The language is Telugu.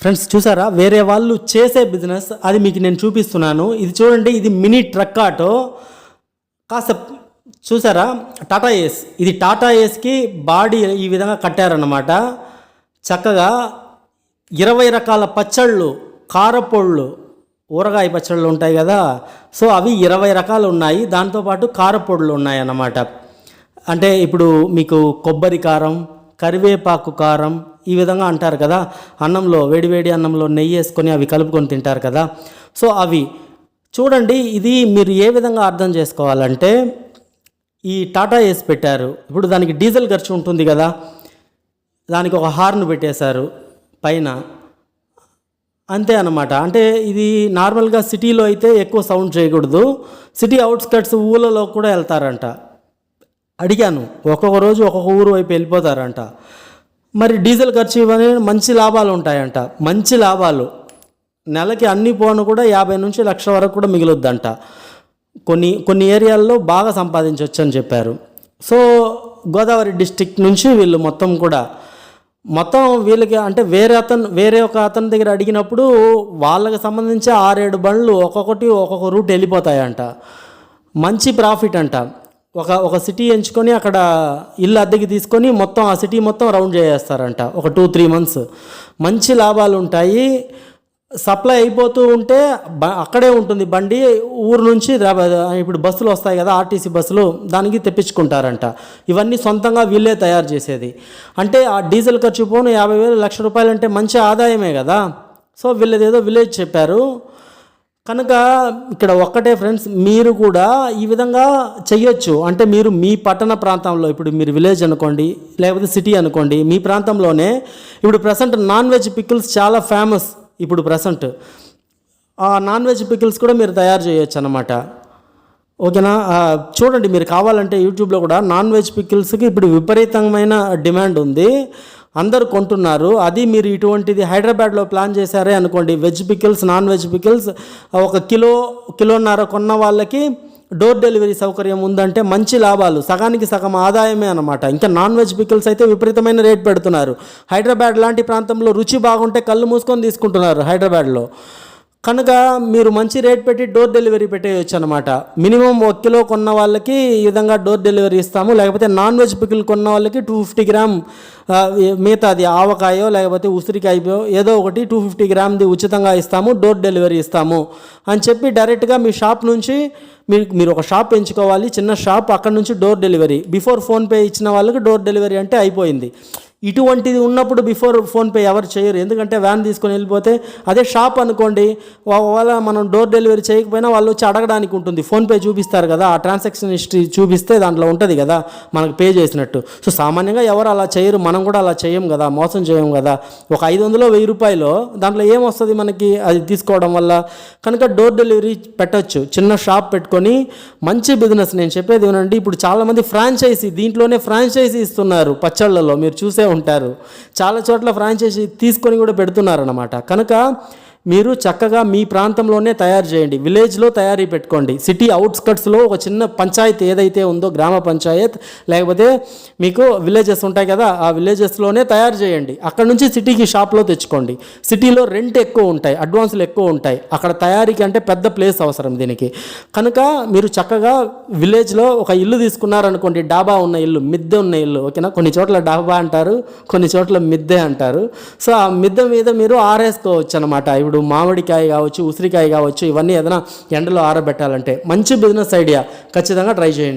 ఫ్రెండ్స్ చూసారా? వేరే వాళ్ళు చేసే బిజినెస్ అది మీకు నేను చూపిస్తున్నాను. ఇది చూడండి ఇది మినీ ట్రక్ ఆటో కాస్త చూసారా? టాటా ఏస్ ఇది టాటా ఏస్కి బాడీ ఈ విధంగా కట్టారన్నమాట. చక్కగా ఇరవై రకాల పచ్చళ్ళు కారపొళ్ళు ఊరగాయ పచ్చళ్ళు ఉంటాయి కదా? సో అవి ఇరవై రకాలు ఉన్నాయి. దాంతోపాటు కారపొడులు ఉన్నాయి అన్నమాట అంటే ఇప్పుడు మీకు కొబ్బరి కారం కరివేపాకు కారం ఈ విధంగా అంటారు కదా. అన్నంలో వేడివేడి అన్నంలో నెయ్యి వేసుకొని అవి కలుపుకొని తింటారు కదా. సో అవి చూడండి ఇది మీరు ఏ విధంగా అర్థం చేసుకోవాలంటే ఈ టాటా ఏసి పెట్టారు. ఇప్పుడు దానికి డీజిల్ ఖర్చు ఉంటుంది కదా. దానికి ఒక హార్న్ పెట్టేశారు పైన. అంతే అన్నమాట. అంటే ఇది నార్మల్గా సిటీలో అయితే ఎక్కువ సౌండ్ చేయకూడదు. సిటీ అవుట్స్కట్స్ ఊళ్ళలో కూడా వెళ్తారంట. అడిగాను. ఒక్కొక్క రోజు ఒక్కొక్క ఊరు వైపు వెళ్ళిపోతారంట. మరి డీజిల్ ఖర్చు ఇవన్నీ మంచి లాభాలు ఉంటాయంట. మంచి లాభాలు. నెలకి అన్ని పోను కూడా యాభై నుంచి లక్ష వరకు కూడా మిగులుద్దంట. కొన్ని కొన్ని ఏరియాల్లో బాగా సంపాదించవచ్చు అని చెప్పారు. సో గోదావరి డిస్టిక్ నుంచి వీళ్ళు మొత్తం కూడా మొత్తం వీళ్ళకి అంటే వేరే అతను వేరే ఒక అతని దగ్గర అడిగినప్పుడు వాళ్ళకి సంబంధించి ఆరేడు బండ్లు ఒక్కొక్కటి ఒక్కొక్క రూట్ వెళ్ళిపోతాయంట. మంచి ప్రాఫిట్ అంట. ఒక ఒక సిటీ ఎంచుకొని అక్కడ ఇల్లు అద్దెకి తీసుకొని మొత్తం ఆ సిటీ మొత్తం రౌండ్ చేసేస్తారంట. ఒక టూ త్రీ మంత్స్ మంచి లాభాలు ఉంటాయి. సప్లై అయిపోతూ ఉంటే బ అక్కడే ఉంటుంది బండి. ఊరు నుంచి ఇప్పుడు బస్సులు వస్తాయి కదా ఆర్టీసీ బస్సులు దానికి తెప్పించుకుంటారంట. ఇవన్నీ సొంతంగా వీళ్ళే తయారు చేసేది. అంటే ఆ డీజిల్ ఖర్చు పోను యాభై వేలు లక్ష రూపాయలు అంటే మంచి ఆదాయమే కదా. సో వీళ్ళది ఏదో విలేజ్ చెప్పారు. కనుక ఇక్కడ ఒక్కటే ఫ్రెండ్స్ మీరు కూడా ఈ విధంగా చేయొచ్చు అంటే మీరు మీ పట్టణ ప్రాంతంలో ఇప్పుడు మీరు విలేజ్ అనుకోండి లేకపోతే సిటీ అనుకోండి మీ ప్రాంతంలోనే ఇప్పుడు ప్రజెంట్ నాన్ వెజ్ పికిల్స్ చాలా ఫేమస్ ఇప్పుడు ప్రజెంట్ ఆ నాన్ వెజ్ పికిల్స్ కూడా మీరు తయారు చేయొచ్చు అనమాట ఓకేనా? చూడండి మీరు కావాలంటే యూట్యూబ్లో కూడా నాన్ వెజ్ పికిల్స్కి ఇప్పుడు విపరీతమైన డిమాండ్ ఉంది. అందరు కొంటున్నారు. అది మీరు ఇటువంటిది హైదరాబాద్లో ప్లాన్ చేశారే అనుకోండి. Veg pickles non veg pickles ఒక కిలో కిలోన్నర కొన్న వాళ్ళకి డోర్ డెలివరీ సౌకర్యం ఉందంటే మంచి లాభాలు. సగానికి సగం ఆదాయమే అనమాట ఇంకా నాన్ వెజ్ పికిల్స్ అయితే విపరీతమైన రేట్ పెడుతున్నారు. హైదరాబాద్ లాంటి ప్రాంతంలో రుచి బాగుంటే కళ్ళు మూసుకొని తీసుకుంటున్నారు హైదరాబాద్లో. కనుక మీరు మంచి రేట్ పెట్టి డోర్ డెలివరీ పెట్టేయచ్చు అనమాట మినిమం ఒక కిలో కొన్న వాళ్ళకి ఈ విధంగా డోర్ డెలివరీ ఇస్తాము. లేకపోతే నాన్ వెజ్ పికిల్ కొన్న వాళ్ళకి టూ ఫిఫ్టీ గ్రామ్ మిగతాది మిగతా అది ఆవకాయో లేకపోతే ఉసిరికాయో ఏదో ఒకటి టూ ఫిఫ్టీ గ్రామ్ది ఉచితంగా ఇస్తాము. డోర్ డెలివరీ ఇస్తాము. అని చెప్పి డైరెక్ట్గా మీ షాప్ నుంచి మీరు మీరు ఒక షాప్ ఎంచుకోవాలి. చిన్న షాప్ అక్కడ నుంచి డోర్ డెలివరీ. బిఫోర్ ఫోన్పే ఇచ్చిన వాళ్ళకి డోర్ డెలివరీ అంటే అయిపోయింది. ఇటువంటిది ఉన్నప్పుడు బిఫోర్ ఫోన్పే ఎవరు చేయరు. ఎందుకంటే వ్యాన్ తీసుకొని వెళ్ళిపోతే అదే షాప్ అనుకోండి ఒకవేళ మనం డోర్ డెలివరీ చేయకపోయినా వాళ్ళు వచ్చి అడగడానికి ఉంటుంది. ఫోన్పే చూపిస్తారు కదా ఆ ట్రాన్సాక్షన్ హిస్టరీ చూపిస్తే దాంట్లో ఉంటుంది కదా మనకు పే చేసినట్టు. సో సామాన్యంగా ఎవరు అలా చేయరు మనం కూడా అలా చేయం కదా మోసం చేయం కదా. ఒక ఐదు వందలు వెయ్యి రూపాయలు దాంట్లో ఏమొస్తుంది మనకి? అది తీసుకోవడం వల్ల. కనుక డోర్ డెలివరీ పెట్టొచ్చు. చిన్న షాప్ పెట్టుకొని మంచి బిజినెస్ నేను చెప్పేది ఏమంటే ఇప్పుడు చాలామంది ఫ్రాంచైజీ దీంట్లోనే ఫ్రాంచైజీ ఇస్తున్నారు పచ్చళ్ళలో. మీరు చూసే ఉంటారు. చాలా చోట్ల ఫ్రాంచైజీ తీసుకొని కూడా పెడుతున్నారన్నమాట. కనుక మీరు చక్కగా మీ ప్రాంతంలోనే తయారు చేయండి. విలేజ్లో తయారీ పెట్టుకోండి. సిటీ అవుట్స్కట్స్లో ఒక చిన్న పంచాయత్ ఏదైతే ఉందో గ్రామ పంచాయత్ లేకపోతే మీకు విలేజెస్ ఉంటాయి కదా ఆ విలేజెస్లోనే తయారు చేయండి. అక్కడ నుంచి సిటీకి షాప్లో తెచ్చుకోండి. సిటీలో రెంట్ ఎక్కువ ఉంటాయి అడ్వాన్సులు ఎక్కువ ఉంటాయి. అక్కడ తయారీకి అంటే పెద్ద ప్లేస్ అవసరం దీనికి. కనుక మీరు చక్కగా విలేజ్లో ఒక ఇల్లు తీసుకున్నారనుకోండి డాబా ఉన్న ఇల్లు మిద్దె ఉన్న ఇల్లు ఓకేనా? కొన్ని చోట్ల డాబా అంటారు కొన్ని చోట్ల మిద్దె అంటారు. సో ఆ మిద్దె మీద మీరు ఆరేసుకోవచ్చు అనమాట ఇప్పుడు మామిడికాయ కావచ్చు ఉసిరికాయ కావచ్చు ఇవన్నీ ఏదైనా ఎండలో ఆరబెట్టాలంటే మంచి బిజినెస్ ఐడియా ఖచ్చితంగా ట్రై చేయండి.